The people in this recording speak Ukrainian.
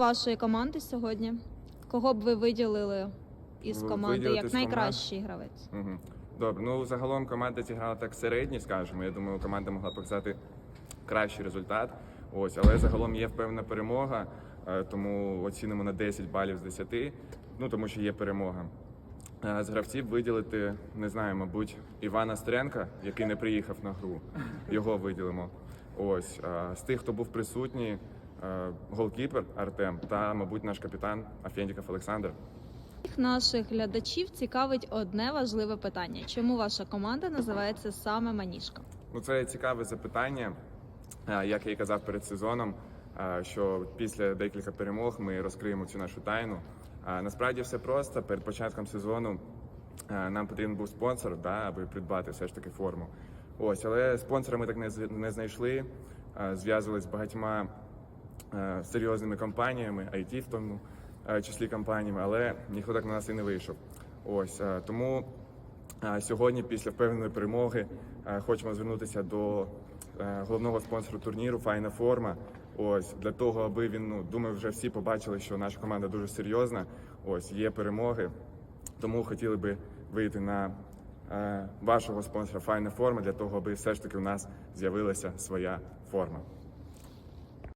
вашої команди сьогодні? Кого б ви виділили із команди виділити як з команд? найкращий гравець? Угу. Добре, ну загалом команда зіграла так середньо, скажімо. Я думаю, команда могла показати кращий результат. Ось, але загалом є певна перемога, е, тому оцінимо на 10 балів з 10, ну тому що є перемога. Е, З гравців виділити, не знаю, мабуть, Івана Стренка, який не приїхав на гру. Його виділимо. Ось е, з тих, хто був присутній, голкіпер Артем та, мабуть, наш капітан Афєнтіков Олександр. Всіх наших глядачів цікавить одне важливе питання: чому ваша команда називається саме Маніжка? Ну, це цікаве запитання. Е, Як я і казав перед сезоном, е, що після декілька перемог ми розкриємо цю нашу тайну. Е, Насправді все просто. Перед початком сезону е, нам потрібен був спонсор, да, аби придбати все ж таки форму. Ось, але спонсора ми так не знайшли. Е, Зв'язувались з багатьма е, серйозними компаніями, IT в тому е, числі компаніями, але ніхто так на нас і не вийшов. Ось е, тому е, сьогодні, після впевненої перемоги, е, хочемо звернутися до е, головного спонсора турніру Файна форма. Ось для того, аби він ну думаю, вже всі побачили, що наша команда дуже серйозна. Ось є перемоги. Тому хотіли би вийти на е, вашого спонсора Файна форма для того, аби все ж таки у нас з'явилася своя форма.